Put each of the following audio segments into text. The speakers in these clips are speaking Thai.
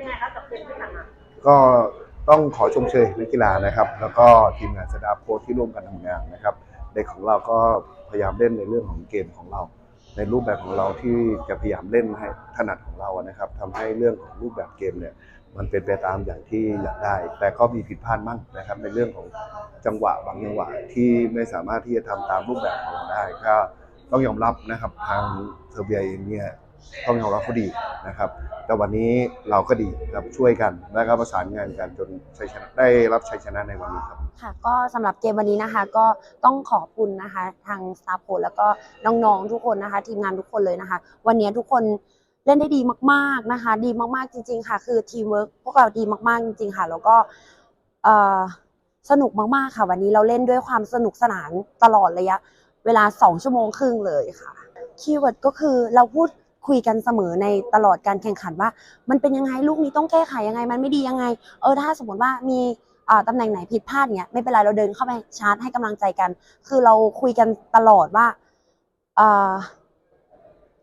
เป็นไงคะกับเกมที่ผ่านมาก็ต้องขอชมเชยนักกีฬานะครับ แล้วก็ทีมงานสตาฟโค้ชที่ร่วมกันทำงานนะครับ เด็กของเราก็พยายามเล่นในเรื่องของเกมของเรา ในรูปแบบของเราที่จะพยายามเล่นให้ถนัดของเรานะครับทำให้เรื่องของรูปแบบเกมเนี่ยมันเป็นไปตามอย่างที่อยากได้ แต่ก็มีผิดพลาดบ้างนะครับ ในเรื่องของจังหวะบางจังหวะที่ไม่สามารถที่จะทำตามรูปแบบของเราได้ก็ต้องยอมรับนะครับทางเซอร์เบียเองเนี่ย ต้องยอมรับเขาดีนะครับ แต่วันนี้เราก็ดีครับช่วยกันและก็ประสานงานกันจนชัยชนะได้รับชัยชนะในวันนี้ครับค่ะก็สำหรับเกมวันนี้นะคะ ก็ต้องขอบคุณนะคะ ทางสตาฟโค้แล้วก็น้องๆทุกคนนะคะ ทีมงานทุกคนเลยนะคะ วันนี้ทุกคนเล่นได้ดีมากๆนะคะ ดีมากๆจริง ๆ ค่ะ คือทีมเวิร์กพวกเราดีมากๆจริง ๆ ค่ะ แล้วก็สนุกมากๆค่ะ วันนี้เราเล่นด้วยความสนุกสนานตลอดระยะ เวลา 2 ชั่วโมงครึ่งเลยค่ะคีย์เวิร์ดก็คือเราพูด คุยกันเสมอในตลอดการแข่งขันว่า มันเป็นยังไงลูกนี้ต้องแก้ไขยังไง มันไม่ดียังไง เออถ้าสมมติว่ามีอ่าตำแหน่งไหนผิดพลาดเนี้ยไม่เป็นไรเราเดินเข้าไปชาร์จให้กำลังใจกัน คือเราคุยกันตลอดว่าอ่า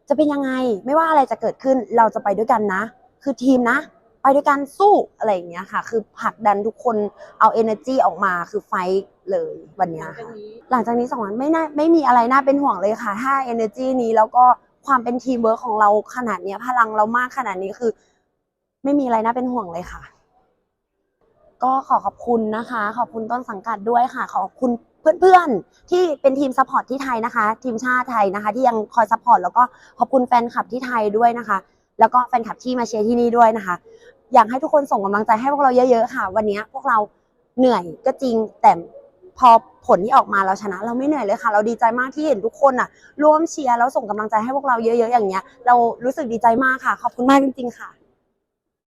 จะเป็นยังไงไม่ว่าอะไรจะเกิดขึ้นเราจะไปด้วยกันนะ คือทีมนะ ไปด้วยกันสู้อะไรอย่างเงี้ยค่ะ คือผลักดันทุกคนเอา energy ออกมาคือไฟท์เลยวันเนี้ยค่ะหลังจากนี้สองวันไม่น่าไม่มีอะไรน่าเป็นห่วงเลยค่ะ ถ้า energy นี้แล้วก็ ความเป็นทีมเวิร์คของเราขนาดเนี้ย พลังเรามากขนาดนี้คือ ไม่มีอะไรน่าเป็นห่วงเลยค่ะ ก็ขอขอบคุณนะคะ ขอบคุณต้นสังกัดด้วยค่ะ ขอบคุณเพื่อนๆ ที่เป็นทีมซัพพอร์ตที่ไทยนะคะ ทีมชาติไทยนะคะ ที่ยังคอยซัพพอร์ตแล้วก็ขอบคุณแฟนคลับที่ไทยด้วยนะคะ แล้วก็แฟนคลับที่มาเชียร์ที่นี่ด้วยนะคะ อยากให้ทุกคนส่งกำลังใจให้พวกเราเยอะๆค่ะ วันนี้พวกเราเหนื่อยก็จริงแต่ พอผลที่ออกมาเราชนะเราไม่เหนื่อยเลยค่ะ เราดีใจมากที่เห็นทุกคนอะร่วมเชียร์แล้วส่งกำลังใจให้พวกเราเยอะ ๆ อย่างเงี้ย เรารู้สึกดีใจมากค่ะ ขอบคุณมากจริง ๆ ค่ะ